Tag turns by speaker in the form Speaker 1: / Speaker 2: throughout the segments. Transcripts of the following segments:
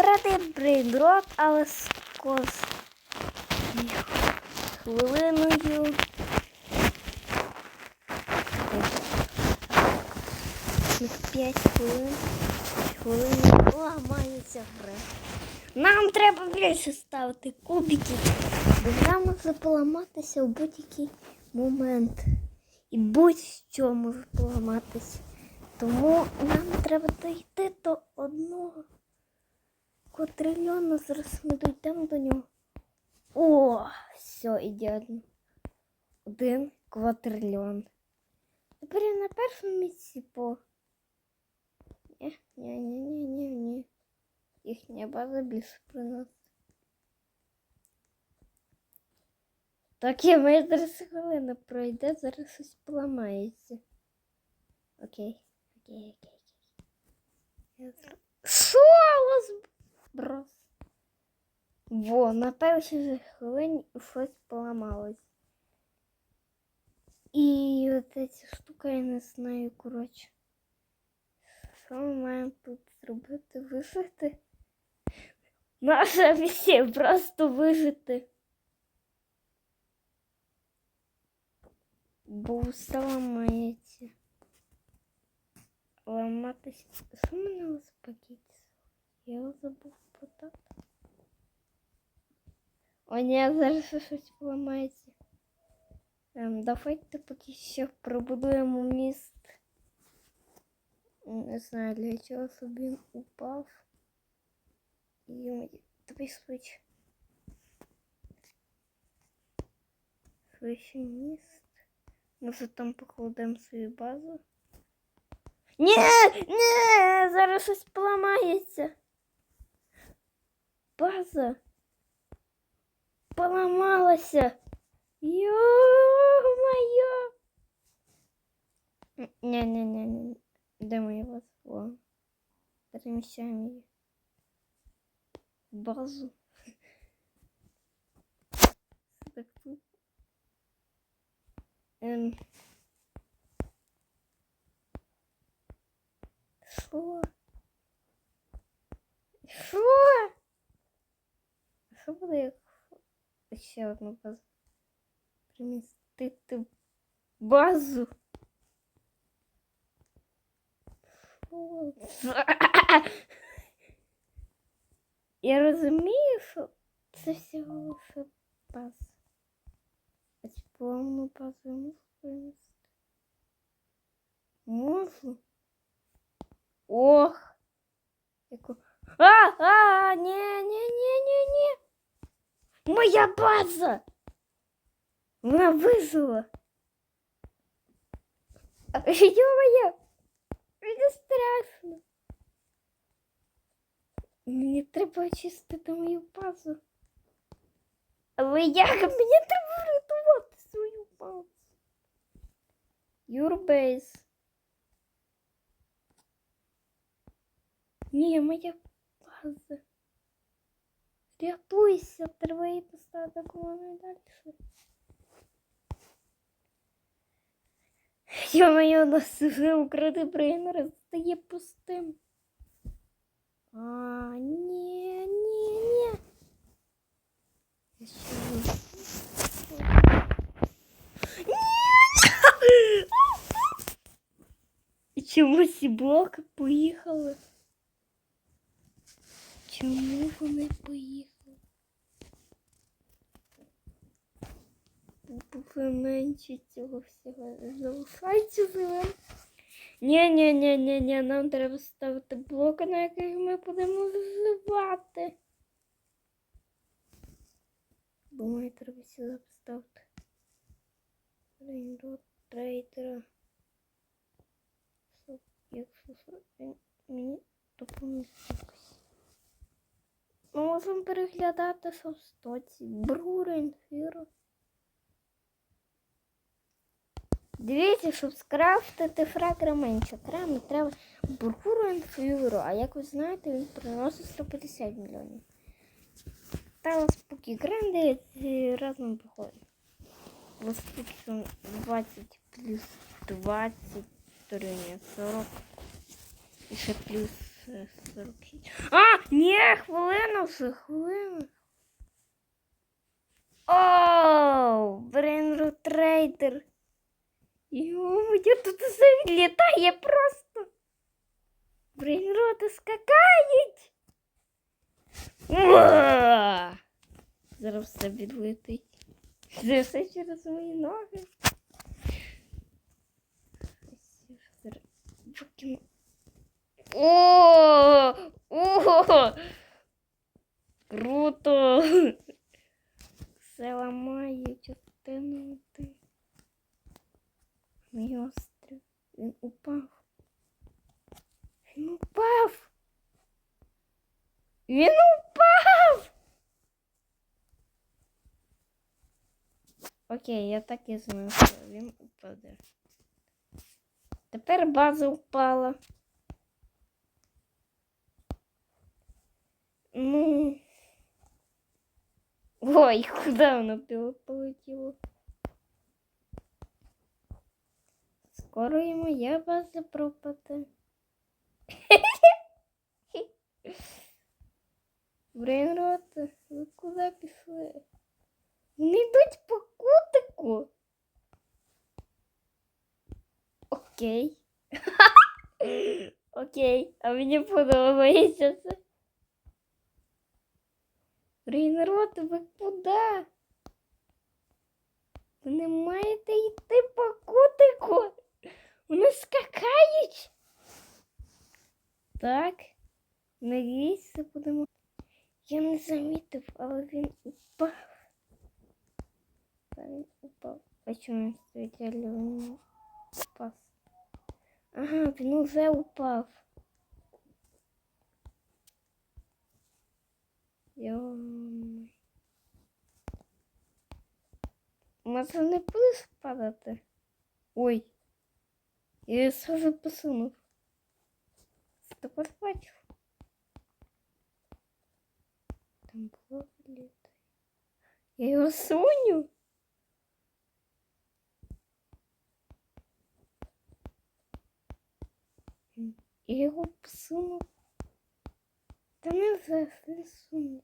Speaker 1: Вкрати брейдрот, але з кос... хвилиною. П'ять хвилин. Хвилин ламається гра. Нам треба більше ставити кубики. Гра може поламатися у будь-який момент. І будь-що може поламатися. Тому нам треба дійти до одного квадрильйона. Зараз ми дійдемо до нього. О, все ідеально. Один квадрильйон. Тепер я на першому місці по. Ні, ні, ні, ні, ні, ні. Їхня база більше приносить. Так, я моя зараз хвилина пройде, зараз щось поламається. Окей, окей, окей, окей. Я зро- Що у вас брос? Во, на першій же хвилині щось поламалось. І от ця штука я не знаю, коротше. Що ми маємо тут зробити? Вижити? Наша місія просто вижити. Бо все ламається. Ламатись. Що в мене у пакеті? Я його забув продати. О, ні, зараз ще щось поламається. Ем, давайте поки що пробудуємо міст. Не знаю, для чого собі він упав. І тобі switch. Свищий міст. Може там покладемо свою базу. Ні, ні, зараз щось поламається. База поламалася. Йо-моє. Ні, ні, ні, ні. Де моя база? О. Переміщаємо її. в Базу. Так тут. Ем. Що? Що? Що буде, як ще одну базу? Примістити базу. Що? Я розумію, що це всього лише база. А цю повну базу я можу принести? Можу? Ох! Яку... А, а, ні, ні, ні, ні, ні. Моя база! Вона вижила. Ё-моё! Мені страшно. Мені треба очистити мою базу. Але як мені треба врятувати свою базу? Your base. Ні, моя база. Рятуйся, треба її поставити колоною далі. Ё-моё, у нас уже укритий брейнер стає пустим. А, ні, ні, ні. Я ще не- Ні! І Чому ці блоки поїхали? Чому вони поїхали? Буде менше цього всього. Залишається живим. Ні, ні, ні, ні, ні, нам треба ставити блоки, на яких ми будемо виживати. Думаю, треба сюди поставити. Рейндот трейдера. Якщо мені. Ми можемо переглядати що в стоці. Дивіться, щоб скрафтити фрагра менше крами, треба бургуру фюру, а як ви знаєте, він приносить 150 мільйонів. Та споки гранди разом походять. Ось 20 плюс 20, то 40. І ще плюс Це 46. А, ні, хвилину все, хвилину. Оу, Брейнру трейдер. Йо, я тут все відлітає просто. Брейнроти скакають. Уа! Зараз все відлетить. Це все через мої ноги. Ось я ж зараз викину. О! О! Круто! Все ламає частину ти. Мій острів. Він упав. Він упав. Він упав. Окей, я так і знав, що він упаде. Тепер база впала. Ну. Ой, куда воно піло- полетіло? Скоро і моя база пропаде. Брейнроти, ви куди пішли? Вони йдуть по кутику. Окей. Окей, а мені подобається це. Брейнроти, ви куди? Ви не маєте йти по кутику. Вони скакають. Так. Надіюсь, це будемо. Я не замітив, але він упав. Та Він упав. А чому він стоїть реально упав? Ага, він уже упав. Йой. Може не будеш падати? Ой. Я сразу посунув. Тепер бачу. Там було літо. Я його суню. Я його посунув. Та не зараз не.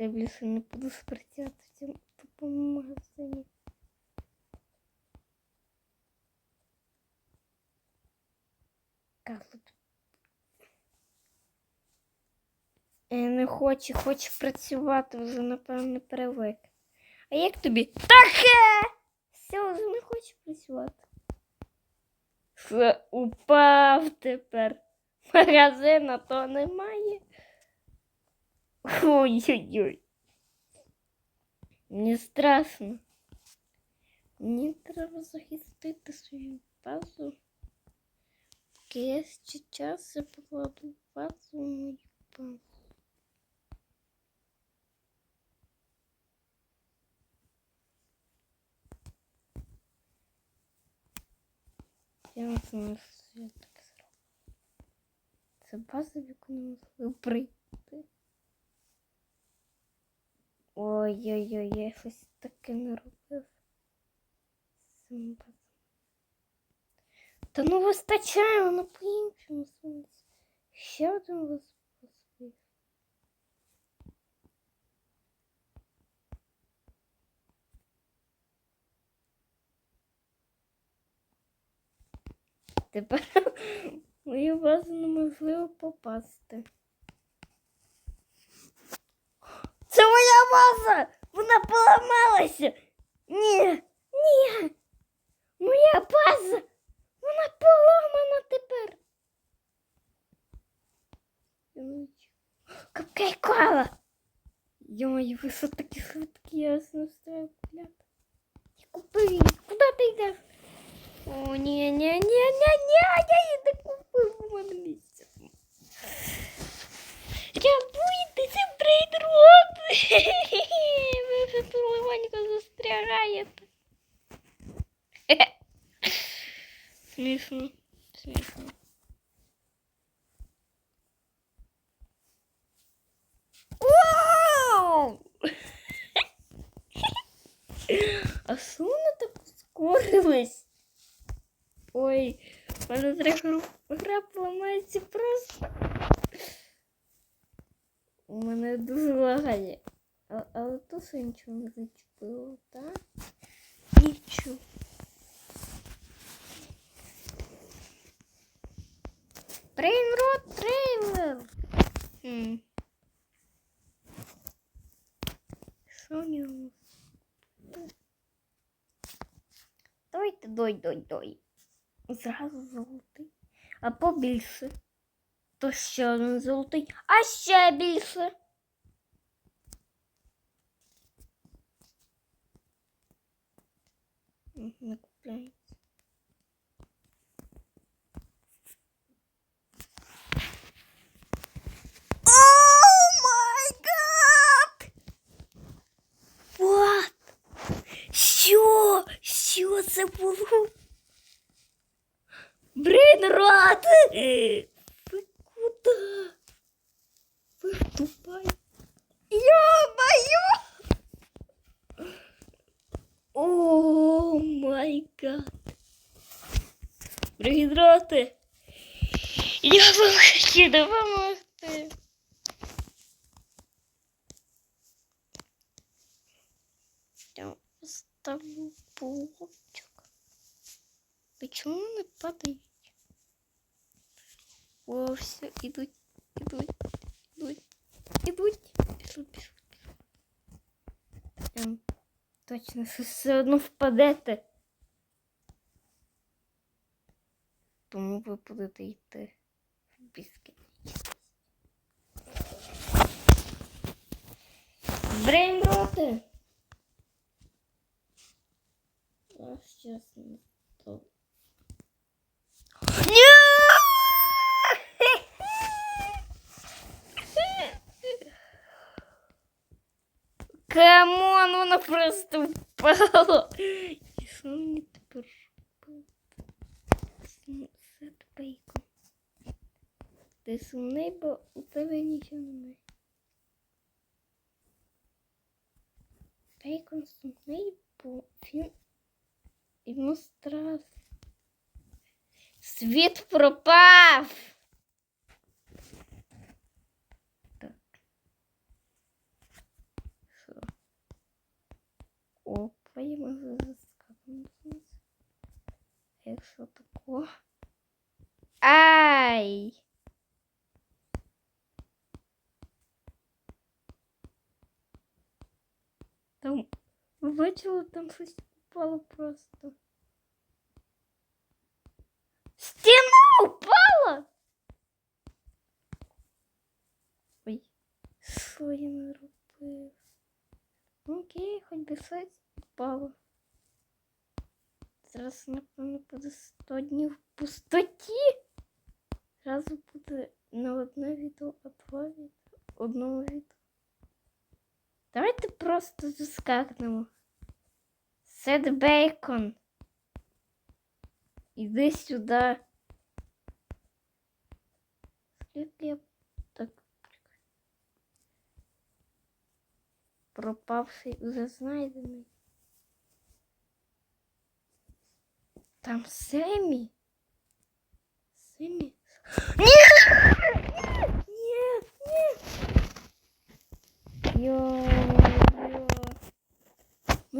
Speaker 1: Я більше не буду спрацювати в цьому тупому магазині. Тут? Я не хочу, хочу працювати, вже, напевно, привик. А як тобі? Таке! Все, вже не хочу працювати. Все, упав тепер. Магазина то немає. Ой-ой-ой. Мені страшно. Мені треба захистити свою базу. Я ще час я покладу базу мою базу. Я не знаю, що я так зроблю. Це база, в яку не. Ой-ой-ой, я щось таке не наробив. Та ну вистачає, воно по іншому сонці. Ще один воспів. Тепер мою базу неможливо попасти. Це моя база! Вона поламалася! Ні! Ні! Моя база! Вона поламана тепер! Капкай кола! Йой, ви що такі швидкі, я вас не встаю купляти. Я купив її. Куди ти йдеш? О, ні, ні, ні, ні, ні, я її не купив у мене місце. Рятуйте, це брейдрот! Ви вже тут легонько застрягаєте. Смішно, смішно. Вау! А що вони так ускорились? Ой, в мене треба гра поламається просто. У мене дуже лагає. А, але тут все нічого не зачепило, так? Нічого. Брейнрот трейлер. Хм. Що в ньому? Давайте дой, дой, дой. Зразу золотий. А побільше. То ще один золотий, а ще більше. Не купляється. Що? Що це було? Брейнрот! Ви куди? Ви втупай. Ё-моё! О май гад! Брейнроти! Я вам хочу допомогти. Я поставлю блочок. Почему не падають? О, все, ідуть, ідуть, ідуть, ідуть, пішли, пішли. Ем, точно, ви все одно впадете. Тому ви будете йти в безкінечність. Брейнроти! А сейчас не то. Камон, вона просто впала. І що мені Ти сумний, бо у тебе нічого немає. Бейкон сумний, бо він йому страх. Світ пропав. Так. Що? Опа, я можу заскакнути. Якщо тако. Ай! Там, ви бачили, там щось упало просто. Стена упала! Ой, що я наробив? Ну, Окей, хоч би щось упало. Зараз, напевно, буде 100 днів в пустоті. Зразу буде не одне відео, а два відео. Одного відео. Давайте просто заскакнемо. Сет бейкон. Іди сюди. Скільки я так пропавший уже знайдений. Там Семі. Семі. Ні! Ні! Ні! Йо, йо.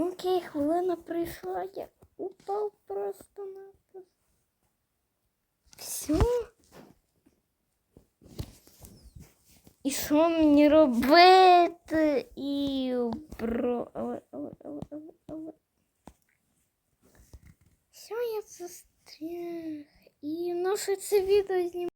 Speaker 1: Окей, хвилина прийшла, я упав просто на Все. І що мені робити? І бро. Але, але, але, але, але. Все, я застряг. І що це відео знімаю.